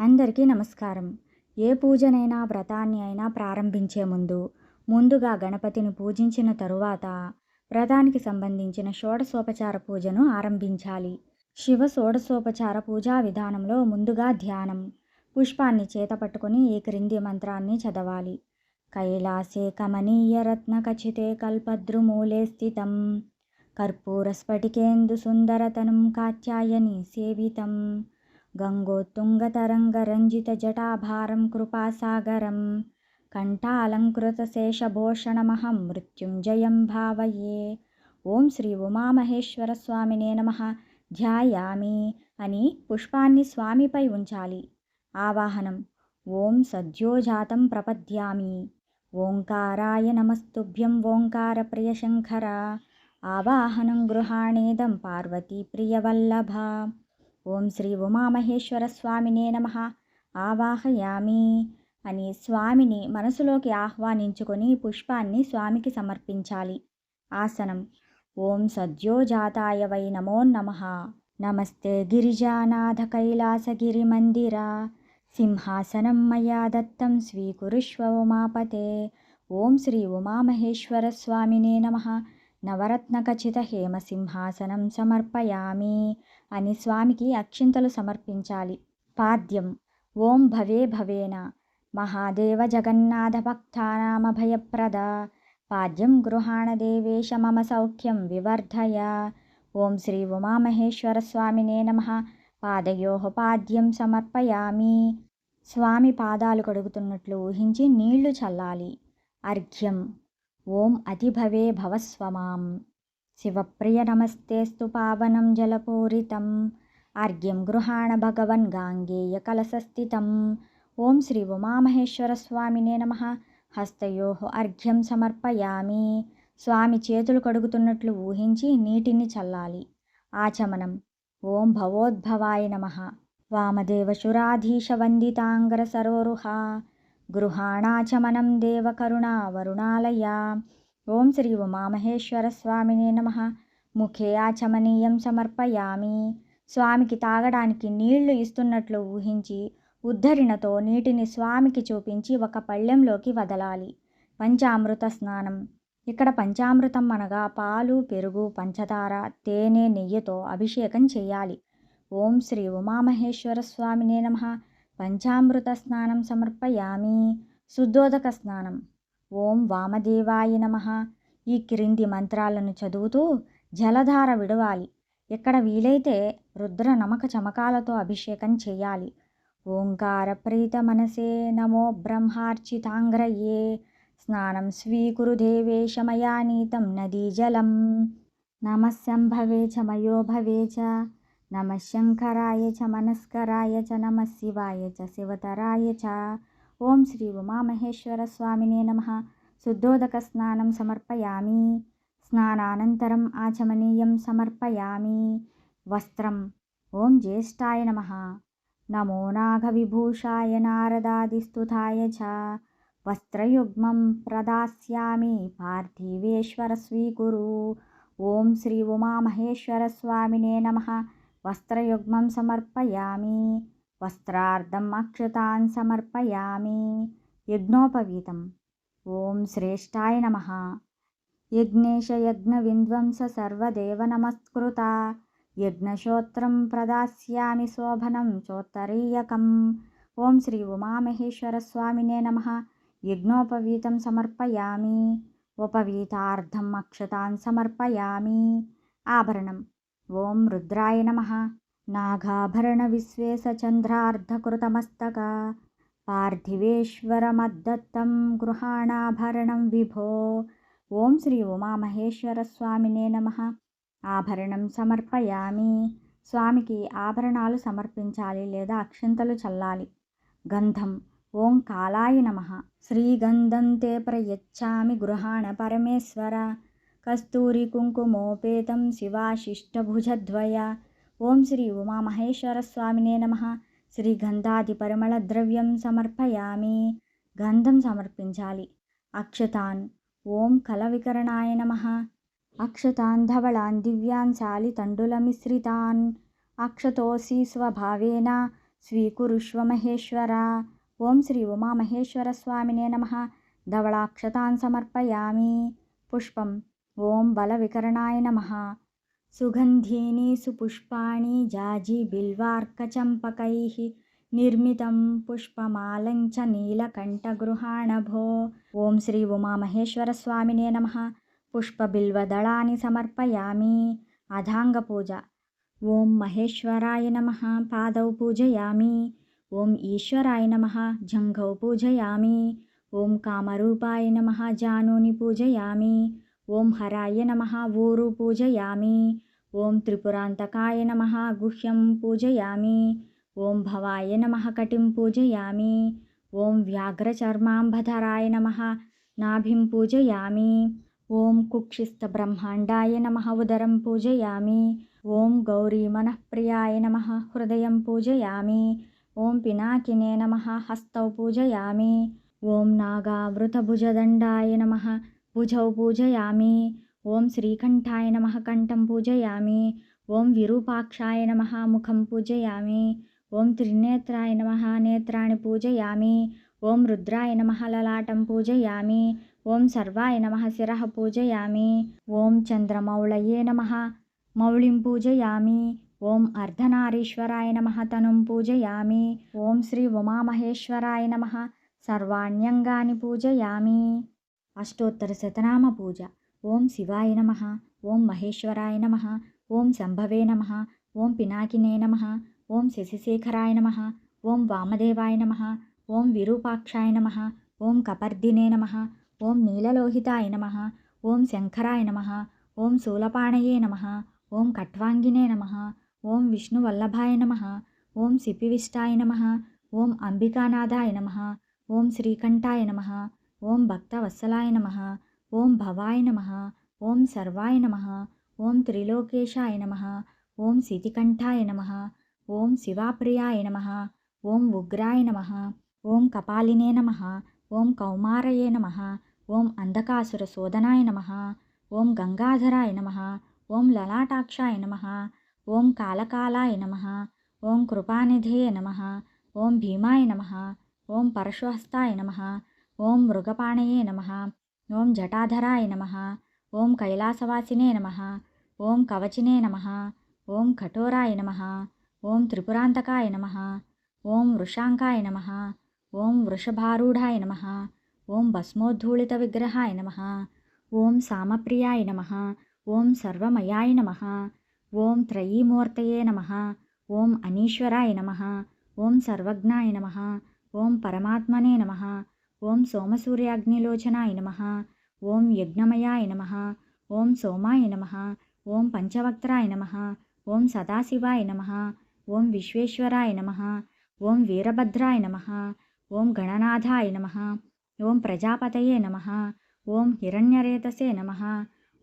అందరికీ నమస్కారం. ఏ పూజనైనా వ్రతాన్ని అయినా ప్రారంభించే ముందు ముందుగా గణపతిని పూజించిన తరువాత వ్రతానికి సంబంధించిన షోడశోపచార పూజను ఆరంభించాలి. శివ షోడశోపచార పూజా విధానంలో ముందుగా ధ్యానం పుష్పాన్ని చేత పట్టుకొని ఈ క్రింది మంత్రాన్ని చదవాలి. కైలాసే కమనీయ రత్న కచితే కల్పద్రుమూలే స్థితం. కర్పూర స్ఫటికేందు సుందరతనం కాత్యాయని సేవితం. గంగోత్తుంగతరంగరంజితజటాభారం కృపాసాగరం కంఠాలంకృతశేషభూషణమహం మృత్యుంజయం భావయే. ఓం శ్రీ ఉమామహేశ్వర స్వామినే నమ. ధ్యాయామి అని పుష్పాన్ని స్వామిపై ఉంచాలి. ఆవాహనం. ఓం సద్యోజాతం ప్రపద్యామి. ఓంకారాయ నమస్తుభ్యం ఓంకార ప్రియశంకర. ఆవాహనం గృహాణేదం పార్వతీ ప్రియవల్లభ. ఓం శ్రీ ఉమామహేశ్వర స్వామినే నమ. ఆవాహయామి. అని స్వామిని మనసులోకి ఆహ్వానించుకొని పుష్పాన్ని స్వామికి సమర్పించాలి. ఆసనం. ఓం సద్యోజాతాయ వై నమో నమ. నమస్తే గిరిజానాథ కైలాసగిరి మందిర. సింహాసనం మయా దత్తం స్వీకురుష్వ ఉమాపతే. ఓం శ్రీ ఉమామహేశ్వర స్వామినే నమ. నవరత్నఖచిత హేమసింహాసనం సమర్పయామి అని స్వామికి అక్షింతలు సమర్పించాలి. పాద్యం. ఓం భవే భవేన. మహాదేవ జగన్నాథ భక్తానామభయప్రద. పాద్యం గృహాణ దేవేశ మమ సౌఖ్యం వివర్ధయ. ఓం శ్రీ ఉమామహేశ్వర స్వామినే నమ. పాదయో పాద్యం సమర్పయామి. స్వామి పాదాలు కడుగుతున్నట్లు ఊహించి నీళ్ళు చల్లాలి. అర్ఘ్యం. ఓం అతిభవే భవస్వమాం. శివప్రియ నమస్తేస్తు పావనం జలపూరితం. ఆర్ఘ్యం గృహాణ భగవన్ గాంగేయ కలసస్థితం ఓం శ్రీ ఉమామహేశ్వర స్వామినే నమ. హస్తయో అర్ఘ్యం సమర్పయామి. స్వామి చేతులు కడుగుతున్నట్లు ఊహించి నీటిని చల్లాలి. ఆచమనం. ఓం భవోద్భవాయ నమ. వామదేవశురాధీశ వందితాంగర సరోరుహ. గృహాణాచమనం దేవకరుణా వరుణాలయ. ఓం శ్రీ ఉమామహేశ్వర స్వామినే నమ. ముఖే ఆచమనీయం సమర్పయామి. స్వామికి తాగడానికి నీళ్ళు ఇస్తున్నట్లు ఊహించి ఉద్ధరిణతో నీటిని స్వామికి చూపించి ఒక పళ్ళెంలోకి వదలాలి. పంచామృత స్నానం. ఇక్కడ పంచామృతం అనగా పాలు పెరుగు పంచదార తేనె నెయ్యితో అభిషేకం చేయాలి. ఓం శ్రీ ఉమామహేశ్వర స్వామినే నమ. పంచామృత స్నానం సమర్పయామి. శుద్ధోదక స్నానం. ఓం వామదేవాయ నమ. ఈ క్రింది మంత్రాలను చదువుతూ జలధార విడవాలి. ఎక్కడ వీలైతే రుద్ర నమక చమకాలతో అభిషేకం చేయాలి. ఓంకార ప్రీత మనసే నమో బ్రహ్మార్చితాంగ్రయే. స్నానం స్వీకురు దేవేశమయా నీతం నదీజలం నమస్సంభవే చమయో భవే చ. నమ శంకరాయ చ మనస్కరాయ చ నమ శివాయ చ శివతరాయ చ ఓం శ్రీ ఉమామహేశ్వర స్వామినే నమ శుద్ధోదక స్నానం సమర్పయామి స్నానానంతరం ఆచమనీయం సమర్పయామి వస్త్రం ఓం జ్యేష్ఠాయ నమ నమో నాగవిభూషాయ నారదాదిస్తుతాయ చ వస్త్రయుగ్మం ప్రదాస్యామి పార్థివేశ్వర స్వీకురు ఓం శ్రీ ఉమామహేశ్వర స్వామినే నమ వస్త్రయుగ్మం సమర్పయామి. వస్త్రార్థం అక్షతాన్ సమర్పయామి. యజ్ఞోపవీతం. ఓం శ్రేష్టాయ నమ. యజ్ఞేశ యజ్ఞ విధ్వంస సర్వదేవ నమస్కృత. యజ్ఞశోత్రం ప్రదాస్యామి శోభనం చోత్తరీయకం. ఓం శ్రీ ఉమామహేశ్వర స్వామినే నమ. యజ్ఞోపవీతం సమర్పయామి. ఉపవీతార్థం అక్షతాన్ సమర్పయామి. ఆభరణం. ఓం రుద్రాయ నమ. నాగాభరణ విశ్వేశచంద్రార్ధకృతమస్తక పార్థివేశ్వరమద్దత్తం గృహాణాభరణం విభో. ఓం శ్రీ ఉమామహేశ్వర స్వామినే నమ. ఆభరణం సమర్పయామి. స్వామికి ఆభరణాలు సమర్పించాలి లేదా అక్షింతలు చల్లాలి. గంధం. ఓం కాలాయ నమ. శ్రీగంధం తే ప్రయచ్చామి గృహాణ పరమేశ్వర. కస్తూరి కుంకుమోపేతం శివాశిష్టభుజద్వయ. ఓం శ్రీ ఉమామహేశ్వరస్వామినే నమ. శ్రీగంధాది పరిమళ ద్రవ్యం సమర్పయామి. గంధం సమర్పించాలి. అక్షతాన్. ఓం కలవికరణాయ నమ. అక్షతాన్ ధవళాన్ దివ్యాన్ శాలి శాలితండులమిశ్రితాన్ అక్షతోసి స్వభావేన స్వీకురుష్వ మహేశ్వర. ఓం శ్రీ ఉమామహేశ్వర స్వామినే నమ. ధవళాక్షతాన్ సమర్పయామి. పుష్పం. ఓం బలవికరణాయ నమ. సుగంధీని సుపుష్పాణి జాజి బిల్వార్కచంపకై నిర్మితం పుష్పమాలంచ నీలకంఠగృహాణభో. ఓం శ్రీ ఉమామహేశ్వర స్వామినే నమ. పుష్పబిల్వదళాన్ని సమర్పయామి. అధాంగ పూజ ఓం మహేశ్వరాయ నమ. పాదౌ పూజయామి. ఓం ఈశ్వరాయ నమ. జంఘౌ పూజయామి. ఓం కామరూపాయ నమ. జానూని పూజయామి. ఓం హరాయ నమ ఊరు పూజయామి. ఓం త్రిపురాంతకాయ నమ గుహ్యం పూజయామి. ఓం భవాయ నమ కటిం పూజయామి. ఓం వ్యాఘ్రచర్మాంబధరాయ నమ నాభిం పూజయామి. ఓం కుక్షిస్థబ్రహ్మాండాయ నమ ఉదరం పూజయామి. ఓం గౌరీమనఃప్రియాయ నమ హృదయం పూజయామి. ఓం పినాకినే నమ హస్తౌ పూజయామి. ఓం నాగావృతభుజదండాయ నమ భుజౌ పూజయామి. ఓం శ్రీకంఠాయ నమ కంఠం పూజయామి. ఓం విరూపాక్షాయ నమ ముఖం పూజయామి. ఓం త్రినేత్రాయ నమ నేత్రాణి పూజయామి. ఓం రుద్రాయ నమ లలాటం పూజయామి. ఓం సర్వాయ నమ శిర పూజయామి. ఓం చంద్రమౌళయే నమ మౌళిం పూజయామి. ఓం అర్ధనారీశ్వరాయ నమ తనుం పూజయామి. ఓం శ్రీ ఉమామహేశ్వరాయ నమ సర్వాణ్యంగాని పూజయామి. అష్టోత్తర శతనామ పూజ ఓం శివాయ నమ ఓం మహేశ్వరాయ నమ ఓం శంభవే నమ ఓం పినాకినే నమ ఓం శశిశేఖరాయ నమ ఓం వామదేవాయ నమ ఓం విరూపాక్షాయ నమ ఓం కపర్దినే నమ ఓం నీలలోహితాయ నమ ఓం శంకరాయ నమ ఓం శూలపాణయే నమ ఓం కట్వాంగినే నమ ఓం విష్ణువల్లభాయ నమ ఓం సిపివిష్టాయ నమ ఓం అంబికానాథాయ నమ ఓం శ్రీకంఠాయ నమ ఓం భక్తవత్సలాయ నమ ఓం భవాయ నమ ఓం సర్వాయ నమ ఓం త్రిలోకేశాయ నమ ఓం శితికంఠాయ నమ ఓం శివాప్రియాయ నమ ఓం ఉగ్రాయ నమ ఓం కపాలినే నమ ఓం కౌమారయే నమ ఓం అంధకాసుర శోధనాయ నమ ఓం గంగాధరాయ నమ ఓం లలాటాక్షాయ నమ ఓం కాలకాలాయ నమ ఓం కృపానిధే నమ ఓం భీమాయ నమ ఓం పరశుహస్తాయ నమ ఓం మృగపాణయే నమ ఓం జటాధరాయ నమ ఓం కైలాసవాసినే నమ ఓం కవచినే నమ ఓం కఠోరాయ నమ ఓం త్రిపురాంతకాయ నమ ఓం వృషాంకాయ నమ ఓం వృషభారూఢాయ నమ ఓం భస్మోద్ధూళిత విగ్రహాయ నమ ఓం సామప్రియాయ నమ ఓం సర్వమయాయ నమ ఓం త్రయీమూర్తయే నమ ఓం అనీశ్వరాయ నమ ఓం సర్వజ్ఞాయ నమ ఓం పరమాత్మనే నమ ఓం సోమసూర్యాగ్నిలోచనాయ నమ ఓం యజ్ఞమయాయ నమ ఓం సోమాయ నమ ఓం పంచవక్త్రాయ నమ ఓం సదాశివాయ నమ ఓం విశ్వేశ్వరాయ నమ ఓం వీరభద్రాయ నమ ఓం గణనాథాయ నమ ఓం ప్రజాపతయే నమ ఓం హిరణ్యరేతసే నమ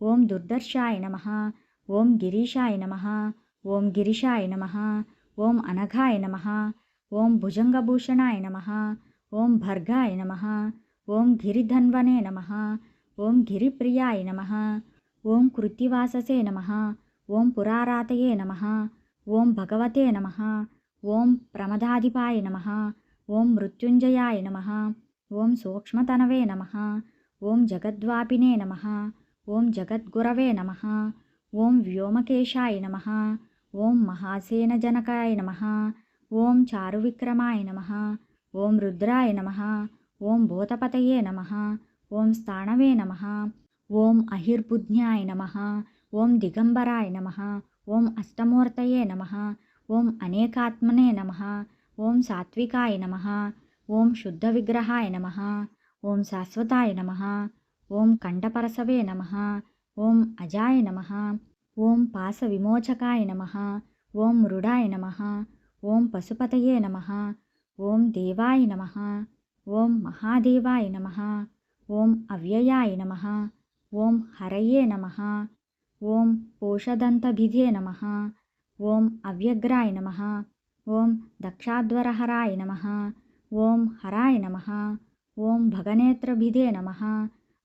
ఓం దుర్దర్శాయ నమ ఓం గిరీషాయ నమ ఓం గిరిషాయ నమ ఓం అనఘాయ నమ ఓం భుజంగభూషణాయ నమ ఓం భర్గాయ నమ ఓం గిరిధన్వనే నమ ఓం గిరిప్రియాయ నమ ఓం కృత్తివాససే నమ ఓం పురారాతయే నమ ఓం భగవతే నమ ఓం ప్రమదాధిపాయ నమ ఓం మృత్యుంజయాయ నమ ఓం సూక్ష్మతనవే నమ ఓం జగద్వాపినే నమ ఓం జగద్గురవే నమ ఓం వ్యోమకేశాయ నమ ఓం మహాసేనజనకాయ నమ ఓం చారువిక్రమాయ నమ ఓం రుద్రాయ నమ ఓం భూతపతయే నమ ఓం స్థాణవే నమ ఓం అహిర్బుజ్ఞాయ నమ ఓం దిగంబరాయ నమ ఓం అష్టమూర్తయే నమ ఓం అనేకాత్మనే నమ ఓం సాత్వికాయ నమ ఓం శుద్ధ విగ్రహాయ నమ ఓం శాశ్వతాయ నమ ఓం కంఠపరసవే నమ ఓం అజాయ నమ ఓం పాస విమోచకాయ నమ ఓం మృడాయ నమ ఓం పశుపతయే నమ ఓం దేవాయ నమ ఓం మహాదేవాయ నమ ఓం అవ్యయాయ నమ ఓం హరయే నమ ఓం పోషదంతభిధే నమ ఓం అవ్యగ్రాయ నమ ఓం దక్షాధ్వరహరాయ నమ ఓం హరాయ నమ ఓం భగనేత్రభిధే నమ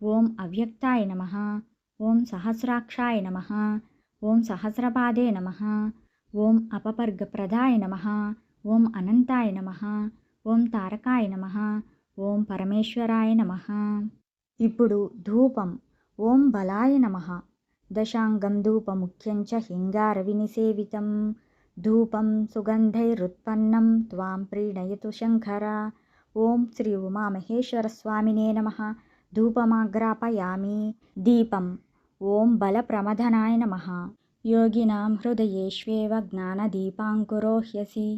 ఓం అవ్యక్తాయ నమ ఓం సహస్రాక్షాయ నమ ఓం సహస్రపాదే నమ ఓం అపపర్గప్రదాయ నమ ఓం అనంతాయ నమ. ఓం తారకాయ నమ. ఓం పరమేశ్వరాయ నమ. ఇప్పుడు ధూపం. ఓం బలాయ నమ. దశాంగం ధూపముఖ్యం చ హింగారవినిసేవితం ధూపం సుగంధైరుత్పన్నం త్వాం ప్రీణయతు శంకర. ఓం శ్రీ ఉమామహేశ్వరస్వామినే నమ. ధూపమాగ్రాపయామి. దీపం. ఓం బలప్రమదనాయ నమ. యోగినాం హృదయేష్వేవ జ్ఞానదీపాంకురోహ్యసి.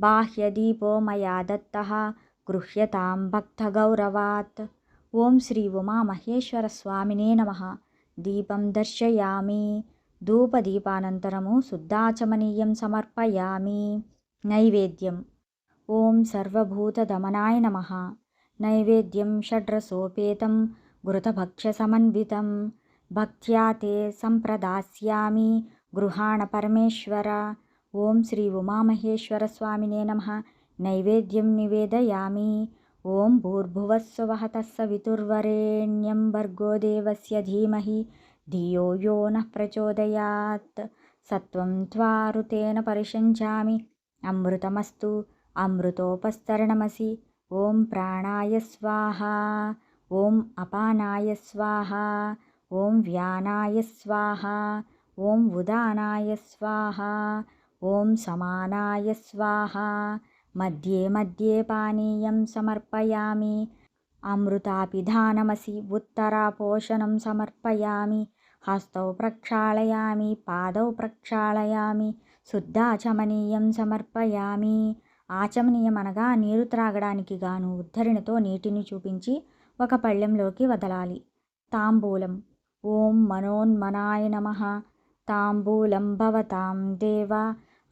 बाह्यदीपो मया दत्तः गृह्यतां भक्तगौरवात्। ॐ श्री उमामहेश्वरस्वामिने नमः। दीपं दर्शयामि। धूपदीपानन्तरमु शुद्धाचमनीयं समर्पयामि। नैवेद्यम्। ॐ सर्वभूतदमनाय नमः। नैवेद्यं षड्रसोपेतं घृतभक्ष्यसमन्वितं भक्त्या ते सम्प्रदास्यामि। गृहाण परमेश्वर। ॐ श्री उमामहेश्वरस्वामिने नमः। नैवेद्यं निवेदयामि। ॐ भूर्भुवस्सुवः तत्सवितुर्वरेण्यं भर्गो देवस्य धीमहि। धियो यो नः प्रचोदयात्। सत्वं त्वारुतेन परिषञ्चामि अमृतमस्तु अमृतोपस्तरणमसि। ॐ प्राणाय स्वाहा। ॐ अपानाय स्वाहा। ॐ व्यानाय स्वाहा। ॐ उदानाय स्वाहा ॐ समानाय स्वाहा मध्ये मध्ये पानीयं समर्पयामि अमृतापिधानमसि उत्तरापोषणं समर्पयामि हस्तौ प्रक्षालयामि पादौ ప్రక్షాళయామి శుద్ధాచమనీయం సమర్పయామి ఆచమనీయం అనగా నీరు త్రాగడానికి గాను ఉద్ధరణతో నీటిని చూపించి ఒక పళ్ళెంలోకి వదలాలి తాంబూలం ఓం మనోన్మనాయ నమ తాంబూలం భవతాం దేవ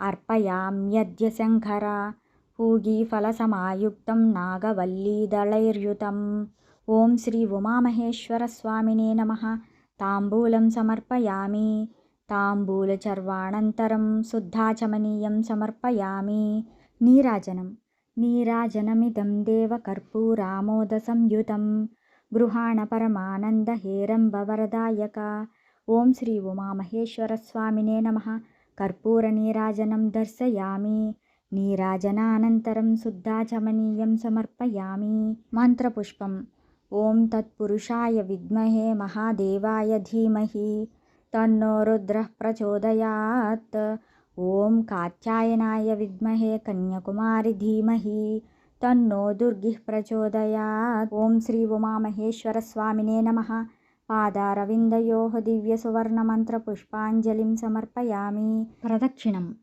అర్పయామ్యద్య శంకర పూగీఫలసమాయుక్తం నాగవల్లీదళైర్యుతం. ఓం శ్రీ ఉమామహేశ్వరస్వామినే నమ. తాంబూలం సమర్పయామి. తాంబూలచర్వాణంతరం శుద్ధాచమనీయం సమర్పయామి. నీరాజనం. నీరాజనమిదం దేవకర్పూరామోదసంయుతం. గృహాణ పరమానందహేరంబవరదాయక ఓం శ్రీ ఉమామహేశ్వరస్వామినే నమ. కర్పూరనీరాజనం దర్శయామి. నీరాజనానంతరం శుద్ధాచమనీయం సమర్పయామి. మంత్రపుష్పం. ఓం తత్పురుషాయ విద్మహే మహాదేవాయ ధీమహి. తన్నో రుద్రః ప్రచోదయాత్. ఓం కాత్యాయనాయ విద్మహే కన్యకుమారి ధీమహి. తన్నో దుర్గిః ప్రచోదయాత్. ఓం శ్రీ ఉమామహేశ్వరస్వామినే నమ. పాదారవిందయోః దివ్యసువర్ణమంత్రపుష్పాంజలిం సమర్పయామి. ప్రదక్షిణం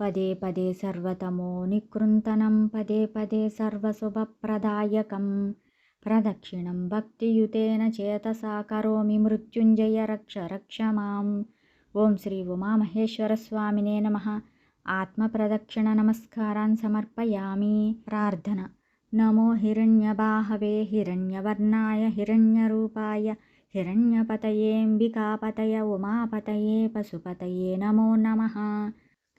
పదే పదే సర్వతమో నికృంతనం పదే పదే సర్వశుభప్రదాయకం. ప్రదక్షిణం భక్తియుతేన చేతసా కరోమి మృత్యుంజయ రక్ష రక్ష మాం ఓం శ్రీ ఉమామహేశ్వరస్వామినే నమ. ఆత్మప్రదక్షిణ నమస్కారాన్ సమర్పయామి. ప్రార్థన. నమో హిరణ్యబాహవే హిరణ్యవర్ణాయ హిరణ్యరూపాయ హిరణ్యపతయేంబికాపతయ ఉమాపతయే పశుపతయే నమో నమ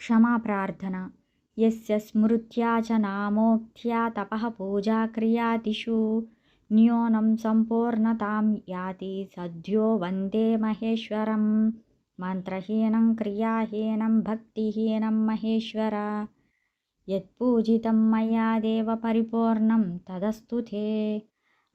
క్షమా ప్రార్థన యస్య స్మృత్యా చ నామోక్త్యా తపః పూజాక్రియాదిషు న్యూనం సంపూర్ణతాం యాతి సద్యో వందే మహేశ్వరం మంత్రహీనం క్రియాహీనం భక్తిహీనం మహేశ్వర యత్పూజితం మయా దేవ పరిపూర్ణం తదస్తు తే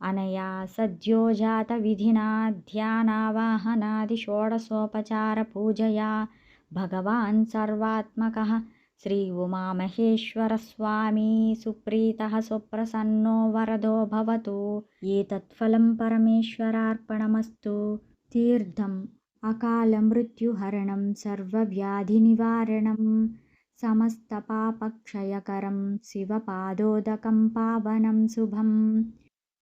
అనయా సద్యోజాత విధినా ధ్యానావాహనాది షోడశోపచార పూజయా. భగవాన్ సర్వాత్మక. శ్రీ ఉమామహేశ్వరస్వాमी సుప్రీత సుప్రసన్నో వరదో భవతు. ఏతత్ఫలం పరమేశ్వరార్పణమస్తు. తీర్థం అకాల అకాలమృత్యుహరణం సర్వవ్యాధినివారణం. సమస్తపాపక్షయకరం శివపాదోదకం పావనం శుభం.